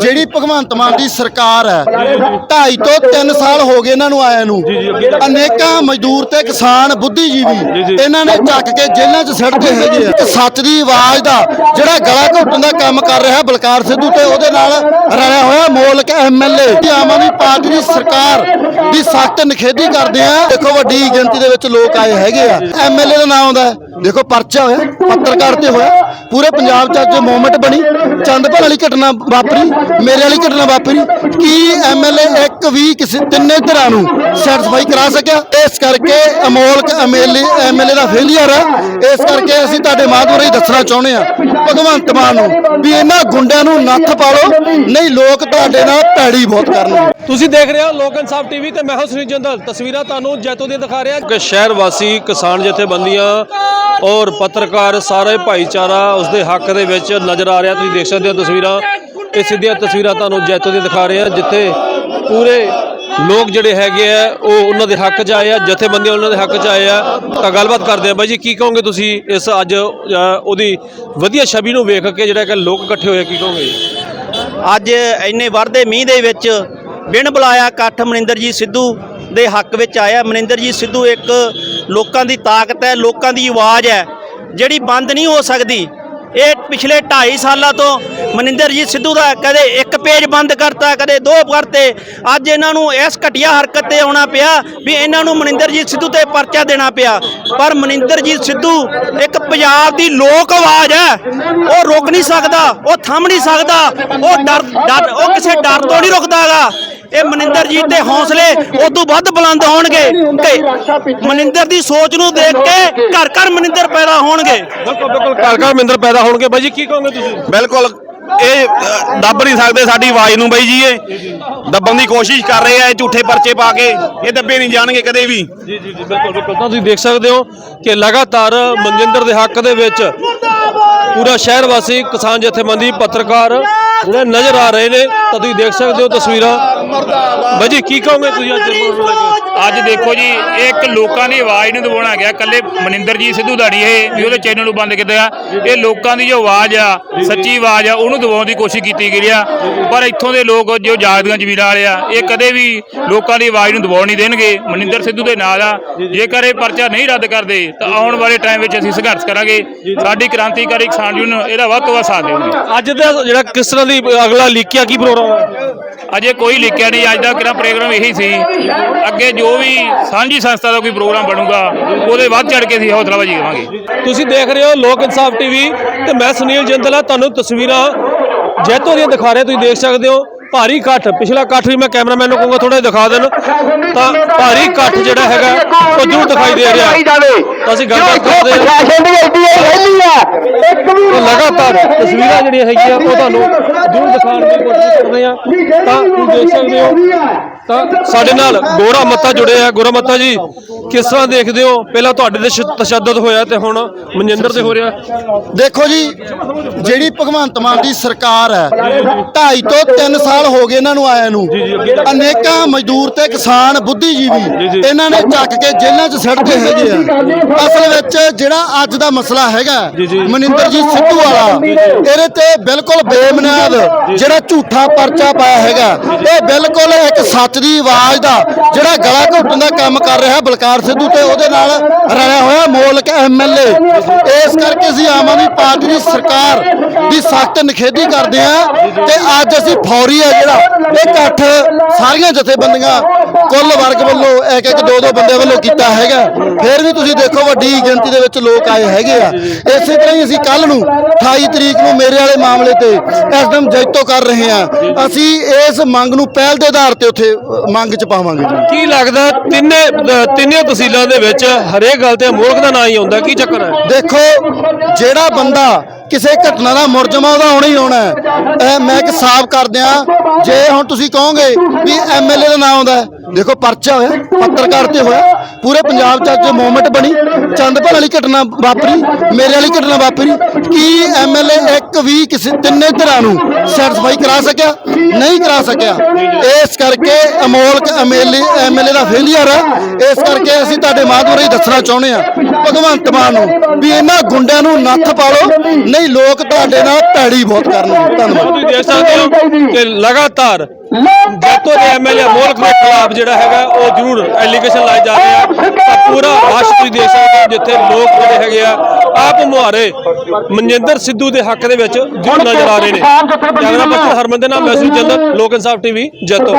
ਜਿਹੜੀ ਭਗਵੰਤ ਮਾਨ ਦੀ ਸਰਕਾਰ ਹੈ 2.5 ਤੋਂ 3 ਸਾਲ ਹੋ ਗਏ ਇਹਨਾਂ ਨੂੰ ਆਇਆਂ ਨੂੰ। ਅਨੇਕਾਂ ਮਜ਼ਦੂਰ ਤੇ ਕਿਸਾਨ ਬੁੱਧੀਜੀਵੀ ਇਹਨਾਂ ਨੇ ਚੱਕ ਕੇ ਜੇਲ੍ਹਾਂ 'ਚ ਸੜਦੇ ਹੈਗੇ ਆ। ਤੇ ਸੱਚ ਦੀ ਆਵਾਜ਼ ਦਾ ਜਿਹੜਾ ਗਲਾ ਘੁੱਟਣ ਦਾ ਕੰਮ ਕਰ ਰਿਹਾ ਬਲਕਾਰ ਸਿੱਧੂ ਤੇ ਉਹਦੇ ਨਾਲ ਰਲਿਆ ਹੋਇਆ ਮੋਲਕ ਐਮਐਲਏ ਆਮ ਆਦਮੀ ਪਾਰਟੀ ਦੀ ਸਰਕਾਰ ਦੀ ਸਖਤ ਨਿਖੇਧੀ ਕਰਦੇ ਆ। ਦੇਖੋ ਵੱਡੀ ਗਿਣਤੀ ਦੇ ਵਿੱਚ ਲੋਕ ਆਏ ਹੈਗੇ ਆ। ਐਮਐਲਏ ਦਾ ਨਾਮ ਆਉਂਦਾ। ਦੇਖੋ, ਪਰਚਾ ਹੋਇਆ, ਪੱਤਰਕਾਰ ਤੇ ਹੋਇਆ। ਪੂਰੇ ਪੰਜਾਬ 'ਚ ਅੱਜ ਮੂਵਮੈਂਟ ਬਣੀ। ਚੰਦਪਾਲ ਵਾਲੀ ਘਟਨਾ ਵਾਪਰੀ, ਮੇਰੇ ਵਾਲੀ ਘਟਨਾ ਵਾਪਰੀ। ਕੀ ਐਮਐਲਏ ਇੱਕ ਵੀ ਕਿਸੇ ਤਿੰਨੇ ਧਿਰਾਂ ਨੂੰ ਸੈਟੀਸਫਾਈ ਕਰਾ ਸਕਿਆ? ਇਸ ਕਰਕੇ ਅਮੋਲਕ ਐਮਐਲਏ ਐਮਐਲਏ ਦਾ ਫੇਲੀਅਰ ਹੈ ਇਸ ਕਰਕੇ ਅਸੀਂ ਤੁਹਾਡੇ ਮਾਧਵ ਰਾਹੀਂ ਦੱਸਣਾ ਚਾਹੁੰਦੇ ਆ ਭਗਵੰਤ ਮਾਨ ਨੂੰ ਵੀ ਇਹਨਾਂ ਗੁੰਡਿਆਂ ਨੂੰ ਨੱਥ ਪਾਲੋ। ਨਹੀਂ, ਲੋਕ ਤੁਹਾਡੇ ਨਾਲ ਪੈੜੀ ਬਹੁਤ ਕਰਨਗੇ। ਤੁਸੀਂ ਦੇਖ ਰਹੇ ਹੋ ਲੋਕ ਇਨਸਾਫ ਟੀਵੀ ਤੇ ਮੈਂ ਹਾਂ ਜੰਦਲ। ਤਸਵੀਰਾਂ ਤੁਹਾਨੂੰ ਜੈਤੋ ਦੀਆਂ ਦਿਖਾ ਰਿਹਾ। ਕਿ ਸ਼ਹਿਰ ਵਾਸੀ ਕਿਸਾਨ ਜਥੇਬੰਦੀਆਂ ਔਰ ਪੱਤਰਕਾਰ ਸਾਰੇ ਭਾਈਚਾਰਾ ਉਸ ਦੇ ਹੱਕ ਦੇ ਵਿੱਚ ਨਜ਼ਰ ਆ ਰਿਹਾ। ਤੁਸੀਂ ਦੇਖ ਸਕਦੇ ਹੋ ਤਸਵੀਰਾਂ। ਇਹ ਸਿੱਧੀਆਂ ਤਸਵੀਰਾਂ ਤੁਹਾਨੂੰ ਜੈਤੋ ਦੀਆਂ ਦਿਖਾ ਰਹੇ ਹਾਂ, ਜਿੱਥੇ ਪੂਰੇ ਲੋਕ ਜਿਹੜੇ ਹੈਗੇ ਆ, ਉਹ ਉਹਨਾਂ ਦੇ ਹੱਕ 'ਚ ਆਏ ਆ, ਜਥੇਬੰਦੀਆਂ ਉਹਨਾਂ ਦੇ ਹੱਕ 'ਚ ਆਏ ਆ। ਤਾਂ ਗੱਲਬਾਤ ਕਰਦੇ ਆ ਬਾਈ ਜੀ, ਕੀ ਕਹੋਗੇ ਤੁਸੀਂ ਇਸ ਅੱਜ ਉਹਦੀ ਵਧੀਆ ਛਵੀ ਨੂੰ ਵੇਖ ਕੇ ਜਿਹੜਾ ਕਿ ਲੋਕ ਇਕੱਠੇ ਹੋਏ ਕੀ ਕਹੋਗੇ? ਅੱਜ ਇੰਨੇ ਵਰਦੇ ਮੀਂਹ ਦੇ ਵਿੱਚ ਬਿਨ ਬੁਲਾਇਆ ਇਕੱਠ ਮਨਿੰਦਰਜੀਤ ਸਿੱਧੂ ਦੇ ਹੱਕ ਵਿੱਚ ਆਇਆ। ਮਨਿੰਦਰਜੀਤ ਸਿੱਧੂ ਇੱਕ ਲੋਕਾਂ ਦੀ ਤਾਕਤ ਹੈ, ਲੋਕਾਂ ਦੀ ਆਵਾਜ਼ ਹੈ। ਜਿਹੜੀ ਬੰਦ ਨਹੀਂ ਹੋ ਸਕਦੀ ਇਹ ਪਿਛਲੇ 2.5 ਸਾਲਾਂ ਤੋਂ ਮਨਿੰਦਰਜੀਤ ਸਿੱਧੂ ਦਾ ਕਦੇ ਇੱਕ ਪੇਜ ਬੰਦ ਕਰਤਾ, ਕਦੇ ਦੋ ਕਰਤੇ। ਅੱਜ ਇਹਨਾਂ ਨੂੰ ਇਸ ਘਟੀਆ ਹਰਕਤ ਤੇ ਆਉਣਾ ਪਿਆ ਵੀ ਇਹਨਾਂ ਨੂੰ ਮਨਿੰਦਰਜੀਤ ਸਿੱਧੂ ਤੇ ਪਰਚਾ ਦੇਣਾ ਪਿਆ। ਪਰ ਮਨਿੰਦਰਜੀਤ ਸਿੱਧੂ ਇੱਕ ਪੰਜਾਬ ਦੀ ਲੋਕ ਆਵਾਜ਼ ਹੈ। ਉਹ ਰੁਕ ਨਹੀਂ ਸਕਦਾ, ਉਹ ਥੰਮ ਨਹੀਂ ਸਕਦਾ, ਉਹ ਡਰ ਡਰ ਉਹ ਕਿਸੇ ਡਰ ਤੋਂ ਨਹੀਂ ਰੁਕਦਾਗਾ। ਇਹ ਮਨਿੰਦਰਜੀਤ ਦੇ ਹੌਸਲੇ ਉਦੋਂ ਵੱਧ ਬੁਲੰਦ ਹੋਣਗੇ। ਕਿ ਮਨਿੰਦਰ ਦੀ ਸੋਚ ਨੂੰ ਦੇਖ ਕੇ ਘਰ ਘਰ ਮਨਿੰਦਰ ਪੈਦਾ ਹੋਣਗੇ। ਬਿਲਕੁਲ ਬਿਲਕੁਲ ਘਰ ਘਰ ਮਿੰਦਰ ਪੈਦਾ ਹੋਣਗੇ। ਬਾਈ ਜੀ ਕੀ ਕਹੋਗੇ ਤੁਸੀਂ? ਬਿਲਕੁਲ ਇਹ ਦੱਬ ਨਹੀਂ ਸਕਦੇ ਸਾਡੀ ਆਵਾਜ਼ ਨੂੰ ਬਈ ਜੀ ਇਹ। ਦੱਬਣ ਦੀ ਕੋਸ਼ਿਸ਼ ਕਰ ਰਹੇ ਆ ਇਹ ਝੂਠੇ ਪਰਚੇ ਪਾ ਕੇ। ਇਹ ਦੱਬੇ ਨਹੀਂ ਜਾਣਗੇ ਕਦੇ ਵੀ। ਜੀ ਜੀ ਜੀ ਬਿਲਕੁਲ ਬਿਲਕੁਲ। ਤਾਂ ਤੁਸੀਂ ਦੇਖ ਸਕਦੇ ਹੋ ਕਿ ਲਗਾਤਾਰ ਮਨਜਿੰਦਰ ਦੇ ਹੱਕ ਦੇ ਵਿੱਚ ਪੂਰਾ ਸ਼ਹਿਰ ਵਾਸੀ ਕਿਸਾਨ ਜਥੇਬੰਦੀ ਪੱਤਰਕਾਰ ਜਿਹੜੇ ਨਜ਼ਰ ਆ ਰਹੇ ਨੇ, ਤਾਂ ਤੁਸੀਂ ਦੇਖ ਸਕਦੇ ਹੋ ਤਸਵੀਰਾਂ। ਬਾਈ ਜੀ, ਕੀ ਕਹੋਗੇ ਤੁਸੀਂ ਅੱਜ ਅੱਜ ਦੇਖੋ ਜੀ, ਇਹ ਇੱਕ ਲੋਕਾਂ ਦੀ ਆਵਾਜ਼ ਨੂੰ ਦਬਾਉਣਾ ਗਿਆ ਕੱਲੇ ਮਨਿੰਦਰਜੀਤ ਸਿੱਧੂ ਦਾ ਨਹੀਂ ਇਹ, ਵੀ ਉਹਦੇ ਚੈਨਲ ਨੂੰ ਬੰਦ ਕੀਤਾ ਇਹ ਲੋਕਾਂ ਦੀ ਜੋ ਆਵਾਜ਼ ਆ, ਸੱਚੀ ਆਵਾਜ਼ ਆ, ਉਹਨੂੰ ਦਬਾਉਣ ਦੀ ਕੋਸ਼ਿਸ਼ ਕੀਤੀ ਗਈ ਆ। ਪਰ ਇੱਥੋਂ ਦੇ ਲੋਕ ਜੋ ਜਾਗਦੀਆਂ ਜ਼ਮੀਰਾਂ ਵਾਲੇ ਆ, ਇਹ ਕਦੇ ਵੀ ਲੋਕਾਂ ਦੀ ਆਵਾਜ਼ ਨੂੰ ਦਬਾਉਣ ਨਹੀਂ ਦੇਣਗੇ। ਮਨਿੰਦਰ ਸਿੱਧੂ ਦੇ ਨਾਲ ਆ। ਜੇਕਰ ਇਹ ਪਰਚਾ ਨਹੀਂ ਰੱਦ ਕਰਦੇ, ਤਾਂ ਆਉਣ ਵਾਲੇ ਟਾਈਮ ਵਿੱਚ ਅਸੀਂ ਸੰਘਰਸ਼ ਕਰਾਂਗੇ। ਸਾਡੀ ਕ੍ਰਾਂਤੀਕਾਰੀ ਕਿਸਾਨ ਯੂਨੀਅਨ ਇਹਦਾ ਵੱਧ ਤੋਂ ਵੱਧ ਸਾਥ ਦੇਊਗੀ ਅੱਜ ਦਾ ਜਿਹੜਾ ਕਿਸ ਤਰ੍ਹਾਂ ਦੀ ਅਗਲਾ ਲੀਕਿਆ ਕੀ ਪ੍ਰੋਗਰਾਮ ਹੈ? ਅਜੇ ਕੋਈ ਲਿਖਿਆ ਨਹੀਂ ਅੱਜ ਦਾ ਕਿਹੜਾ ਪ੍ਰੋਗਰਾਮ ਇਹੀ ਸੀ। ਅੱਗੇ ਜੋ ਵੀ ਸਾਂਝੀ ਸੰਸਥਾ ਦਾ ਕੋਈ ਪ੍ਰੋਗਰਾਮ ਬਣੂਗਾ ਉਹਦੇ ਵੱਧ ਚੜ ਕੇ ਅਸੀਂ ਹੌਸਲਾਬਾਜ਼ੀ ਕਰਾਂਗੇ। ਤੁਸੀਂ ਦੇਖ ਰਹੇ ਹੋ ਲੋਕ ਇਨਸਾਫ ਟੀਵੀ ਤੇ ਮੈਂ ਸੁਨੀਲ ਜਿੰਦਲਾ ਤੁਹਾਨੂੰ ਤਸਵੀਰਾਂ ਜੈਤੋ ਦੀਆਂ ਦਿਖਾ ਰਿਹਾ ਤੁਸੀਂ ਦੇਖ ਸਕਦੇ ਹੋ। ਭਾਰੀ ਇਕੱਠ ਪਿਛਲਾ ਇਕੱਠ ਵੀ ਮੈਂ ਕੈਮਰਾਮੈਨ ਨੂੰ ਕਹੂੰਗਾ ਥੋੜਾ ਦਿਖਾ ਦੇਣ। ਤਾਂ ਭਾਰੀ ਇਕੱਠ ਜਿਹੜਾ ਹੈਗਾ ਉਹ ਜ਼ਰੂਰ ਦਿਖਾਈ ਦੇ ਰਿਹਾ। ਤਾਂ ਅਸੀਂ ਗੱਲਬਾਤ ਕਰਦੇ ਹਾਂ। ਤੇ ਲਗਾਤਾਰ ਤਸਵੀਰਾਂ ਜਿਹੜੀਆਂ ਹੈਗੀਆਂ ਉਹ ਤੁਹਾਨੂੰ ਜ਼ਰੂਰ ਦਿਖਾਉਣ ਦੀ ਕੋਸ਼ਿਸ਼ ਕਰਦੇ ਆ ਤਾਂ ਤੁਸੀਂ ਦੇਖ ਸਕਦੇ ਹੋ ਤਾਂ ਸਾਡੇ ਨਾਲ ਗੋਰਾ ਮੱਤਾ ਜੁੜੇ ਆ। ਗੋਰਾ ਮੱਤਾ ਜੀ ਕਿਸ ਤਰ੍ਹਾਂ ਦੇਖਦੇ ਹੋ? ਪਹਿਲਾਂ ਤੁਹਾਡੇ ਤੇ ਸ਼- ਤਸ਼ੱਦਦ ਹੋਇਆ ਤੇ ਹੁਣ ਮਨਜਿੰਦਰ ਤੇ ਹੋ ਰਿਹਾ। ਦੇਖੋ ਜੀ ਜਿਹੜੀ ਭਗਵੰਤ ਮਾਨ ਦੀ ਸਰਕਾਰ ਹੈ 2.5 ਤੋਂ 3 ਸਾਲ ਹੋ ਗਏ ਇਹਨਾਂ ਨੂੰ ਆਇਆਂ ਨੂੰ। ਅਨੇਕਾਂ ਮਜ਼ਦੂਰ ਤੇ ਕਿਸਾਨ ਬੁੱਧੀਜੀਵੀ ਇਹਨਾਂ ਨੇ ਚੱਕ ਕੇ ਜੇਲ੍ਹਾਂ 'ਚ ਸੜਦੇ ਹੈਗੇ ਆ। ਅਸਲ ਵਿੱਚ ਜਿਹੜਾ ਅੱਜ ਦਾ ਮਸਲਾ ਹੈਗਾ ਮਨਿੰਦਰਜੀਤ ਸਿੱਧੂ ਵਾਲਾ ਇਹਦੇ ਤੇ ਬਿਲਕੁਲ ਬੇਬੁਨਿਆਦ ਜਿਹੜਾ ਝੂਠਾ ਪਰਚਾ ਪਾਇਆ ਹੈਗਾ ਇਹ ਬਿਲਕੁਲ ਇੱਕ ਸੱਚ ਦੀ ਆਵਾਜ਼ ਦਾ ਜਿਹੜਾ ਗਲਾ ਘੁੱਟਣ ਦਾ ਕੰਮ ਕਰ ਰਿਹਾ ਬਲਕਾਰ ਸਿੱਧੂ ਤੇ ਉਹਦੇ ਨਾਲ ਰਲਿਆ ਹੋਇਆ ਮੋਲਕ ਐਮਐਲਏ ਇਸ ਕਰਕੇ ਅਸੀਂ ਆਮ ਆਦਮੀ ਪਾਰਟੀ ਦੀ ਸਰਕਾਰ ਦੀ ਸਖਤ ਨਿਖੇਧੀ ਕਰਦੇ ਆ ਤੇ ਅੱਜ ਅਸੀਂ ਫੌਰੀ ਜਿਹੜਾ ਇਹ ਇਕੱਠ ਸਾਰੀਆਂ ਜਥੇਬੰਦੀਆਂ ਕੁੱਲ ਵਰਗ ਵੱਲੋਂ ਇੱਕ ਇੱਕ ਦੋ ਦੋ ਬੰਦੇ ਵੱਲੋਂ ਕੀਤਾ ਹੈਗਾ। ਫਿਰ ਵੀ ਤੁਸੀਂ ਦੇਖੋ ਵੱਡੀ ਗਿਣਤੀ ਦੇ ਵਿੱਚ ਲੋਕ ਆਏ ਹੈਗੇ ਆ। ਇਸੇ ਤਰ੍ਹਾਂ ਹੀ ਅਸੀਂ ਕੱਲ ਨੂੰ 28 ਤਰੀਕ ਨੂੰ ਮੇਰੇ ਵਾਲੇ ਮਾਮਲੇ ਤੇ ਐਸਡਮ ਜੈਤੋ ਕਰ ਰਹੇ ਆ ਅਸੀਂ ਇਸ ਮੰਗ ਨੂੰ ਪਹਿਲ ਦੇ ਆਧਾਰ ਤੇ ਉੱਥੇ ਮੰਗ ਚ ਪਾਵਾਂਗੇ ਕੀ ਲੱਗਦਾ ਤਿੰਨੇ ਤਿੰਨੇ ਤਹਿਸੀਲਾਂ ਦੇ ਵਿੱਚ ਹਰੇਕ ਗੱਲ ਤੇ ਮੁਲਕ ਦਾ ਨਾਂ ਹੀ ਆਉਂਦਾ? ਕੀ ਚੱਕਰ ਹੈ? ਦੇਖੋ ਜਿਹੜਾ ਬੰਦਾ ਕਿਸੇ ਘਟਨਾ ਦਾ ਮੁਰਜਮਾ ਉਹਦਾ ਆਉਣਾ ਹੀ। ਆਉਣਾ ਮੈਂ ਇੱਕ ਸਾਫ਼ ਕਰ ਦਿਆਂ। ਜੇ ਹੁਣ ਤੁਸੀਂ ਕਹੋਗੇ ਵੀ ਐਮਐਲਏ ਦਾ ਨਾਮ ਆਉਂਦਾ ਦੇਖੋ, ਪਰਚਾ ਹੋਇਆ, ਪੱਤਰਕਾਰ ਤੇ ਹੋਇਆ। ਪੂਰੇ ਪੰਜਾਬ 'ਚ ਅੱਜ ਮੂਵਮੈਂਟ ਬਣੀ। ਚੰਦਪੁਰ ਵਾਲੀ ਘਟਨਾ ਵਾਪਰੀ, ਮੇਰੇ ਵਾਲੀ ਘਟਨਾ ਵਾਪਰੀ। ਕੀ ਐਮਐਲਏ ਇੱਕ ਵੀ ਕਿਸੇ ਤਿੰਨੇ ਧਿਰਾਂ ਨੂੰ ਸੈਟੀਸਫਾਈ ਕਰਾ ਸਕਿਆ? ਨਹੀਂ ਕਰਾ ਸਕਿਆ। ਇਸ ਕਰਕੇ ਅਮੋਲਕ ਐਮਐਲਏ ਐਮਐਲਏ ਦਾ ਫੇਲਿਅਰ ਹੈ ਇਸ ਕਰਕੇ ਅਸੀਂ ਤੁਹਾਡੇ ਮਾਧਵ ਰਾਹੀਂ ਦੱਸਣਾ ਚਾਹੁੰਦੇ ਆ ਭਗਵੰਤ ਮਾਨ ਨੂੰ, ਵੀ ਇਹਨਾਂ ਗੁੰਡਿਆਂ ਨੂੰ ਨੱਥ ਪਾ ਲਓ ਨਹੀਂ, ਲੋਕ ਤੁਹਾਡੇ ਨਾਲ ਭੈੜੀ ਬਹੁਤ ਕਰਨਗੇ। ਧੰਨਵਾਦ। ਤੁਸੀਂ ਦੇਖ ਸਕਦੇ ਹੋ ਕਿ ਲਗਾਤਾਰ ਜੈਤੋ ਦੇ ਐਮਐਲਏ ਮੋਲਕ ਦੇ ਖਿਲਾਫ ਜਿਹੜਾ ਹੈਗਾ ਉਹ ਜ਼ਰੂਰ ਐਲੀਗੇਸ਼ਨ ਲਾਏ ਜਾ ਰਹੇ ਆ। ਤਾਂ ਪੂਰਾ ਰਸ਼ ਤੁਸੀਂ ਦੇਖ ਸਕਦੇ ਹੋ ਜਿੱਥੇ ਲੋਕ ਜਿਹੜੇ ਹੈਗੇ ਆ ਆਪ ਮੁਹਾਰੇ ਮਨਜਿੰਦਰ ਸਿੱਧੂ ਦੇ ਹੱਕ ਦੇ ਵਿੱਚ ਜ਼ਰੂਰ ਨਜ਼ਰ ਆ ਰਹੇ ਨੇ। ਕੈਮਰਾ ਪਰਸਨ ਹਰਮਨ ਦੇ ਨਾਮ ਮੈਸੇਜ ਜੰਦਰ ਲੋਕ ਇਨਸਾਫ ਟੀਵੀ ਜੈਤੋ।